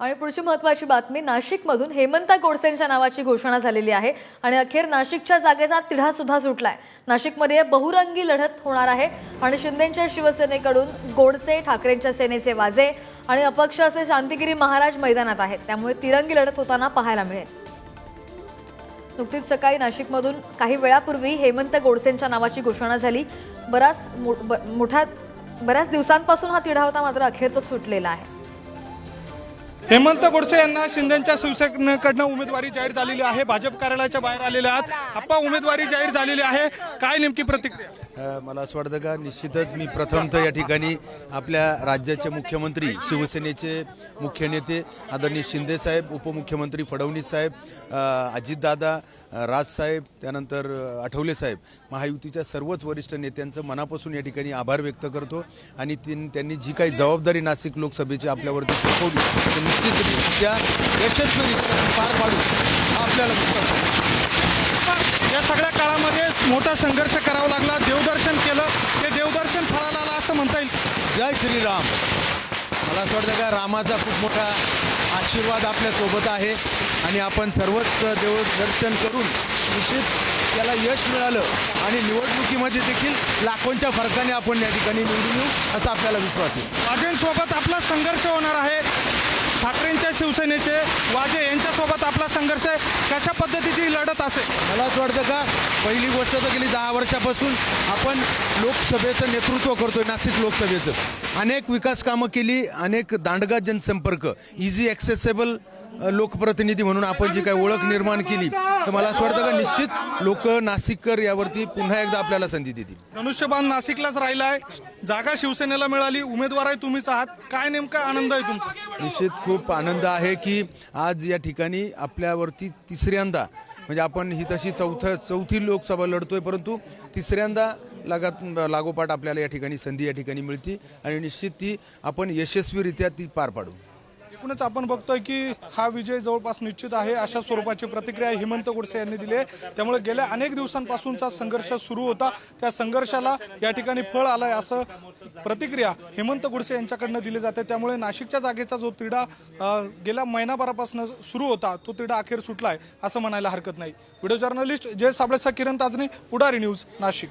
आणि पुढची महत्वाची बातमी नाशिकमधून हेमंत गोडसेंच्या नावाची घोषणा झालेली आहे आणि अखेर नाशिकच्या जागेचा तिढा सुद्धा सुटलाय. नाशिकमध्ये बहुरंगी लढत होणार आहे आणि शिंदेच्या शिवसेनेकडून गोडसे ठाकरेंच्या सेनेचे वाजे आणि अपक्ष असे शांतिगिरी महाराज मैदानात आहेत. त्यामुळे तिरंगी लढत होताना पाहायला मिळेल. नुकतीच सकाळी नाशिकमधून काही वेळापूर्वी हेमंत गोडसेंच्या नावाची घोषणा झाली. बराच ब- मोठा बऱ्याच दिवसांपासून हा तिढा होता मात्र अखेर तो सुटलेला आहे. हेमंत गोडसे यांना शिंदेच्या शिवसेनेकडनं उमेदवारी जाहीर झालेली आहे. भाजप कार्यालयाच्या बाहेर आलेल्या आहात. आप्पा उमेदवारी जाहीर झालेली आहे. काय नेमकी प्रतिक्रिया? मला असं वाटतं का निश्चितच मी प्रथमतः या ठिकाणी आपल्या राज्याचे मुख्यमंत्री शिवसेनेचे मुख्य नेते आदरणीय शिंदेसाहेब उपमुख्यमंत्री फडणवीस साहेब अजितदादा राजसाहेब त्यानंतर आठवले साहेब महायुतीच्या सर्वच वरिष्ठ नेत्यांचं मनापासून या ठिकाणी आभार व्यक्त करतो आणि तीन त्यांनी जी काही जबाबदारी नाशिक लोकसभेची आपल्यावरती सोपवली ते निश्चितरित्या यशस्वीरित्या पार पाडू आपल्याला या सगळ्या काळामध्ये मोठा संघर्ष करावा लागला देवदर्शन केलं ते देवदर्शन फळाला आलं असं म्हणता येईल जय श्रीराम. मला असं वाटतं का रामाचा खूप मोठा आशीर्वाद आपल्यासोबत आहे आणि आपण सर्वच देव दर्शन करून निश्चित त्याला यश मिळालं आणि निवडणुकीमध्ये देखील लाखोंच्या फरकाने आपण या ठिकाणी निवडून येऊ असा आपल्याला विश्वास आहे. वाजेंसोबत आपला संघर्ष होणार आहे. ठाकरेंच्या शिवसेनेचे वाजे यांच्यासोबत आपला संघर्ष आहे. कशा पद्धतीची लढत असेल? मला असं वाटतं का पहिली गोष्ट तर गेली दहा वर्षापासून आपण लोकसभेचं नेतृत्व करतोय नाशिक लोकसभेचं. अनेक विकास कामं केली अनेक दांडगा जनसंपर्क इझी ॲक्सेसेबल लोकप्रतिनिधी म्हणून आपण जी काही ओळख निर्माण केली तर मला असं वाटतं का निश्चित लोक नाशिककर यावरती पुन्हा एकदा आपल्याला संधी देतील. धनुष्यबाण नाशिकलाच राहिला आहे जागा शिवसेनेला मिळाली उमेदवारही तुम्हीच आहात. काय नेमका आनंद आहे तुमचा? निश्चित खूप आनंद आहे की आज या ठिकाणी आपल्यावरती तिसऱ्यांदा म्हणजे आपण ही तशी चौथं चौथी लोकसभा लढतोय परंतु तिसऱ्यांदा लगात लागोपाठ आपल्याला या ठिकाणी संधी या ठिकाणी मिळते. आणि निश्चित ती आपण यशस्वीरित्या ती पार पाडू. एकूणच आपण बघतोय की हा विजय जवळपास निश्चित आहे अशा स्वरूपाची प्रतिक्रिया हेमंत गोडसे यांनी दिली आहे. त्यामुळे गेल्या अनेक दिवसांपासूनचा संघर्ष सुरू होता. त्या संघर्षाला या ठिकाणी फळ आलंय असं प्रतिक्रिया हेमंत गोडसे यांच्याकडनं दिली जाते. त्यामुळे नाशिकच्या जागेचा जो तिढा गेल्या महिनाभरापासून सुरू होता तो तिढा अखेर सुटलाय असं म्हणायला हरकत नाही. व्हिडिओ जर्नलिस्ट जय साबळेचा किरण ताजने पुढारी न्यूज नाशिक.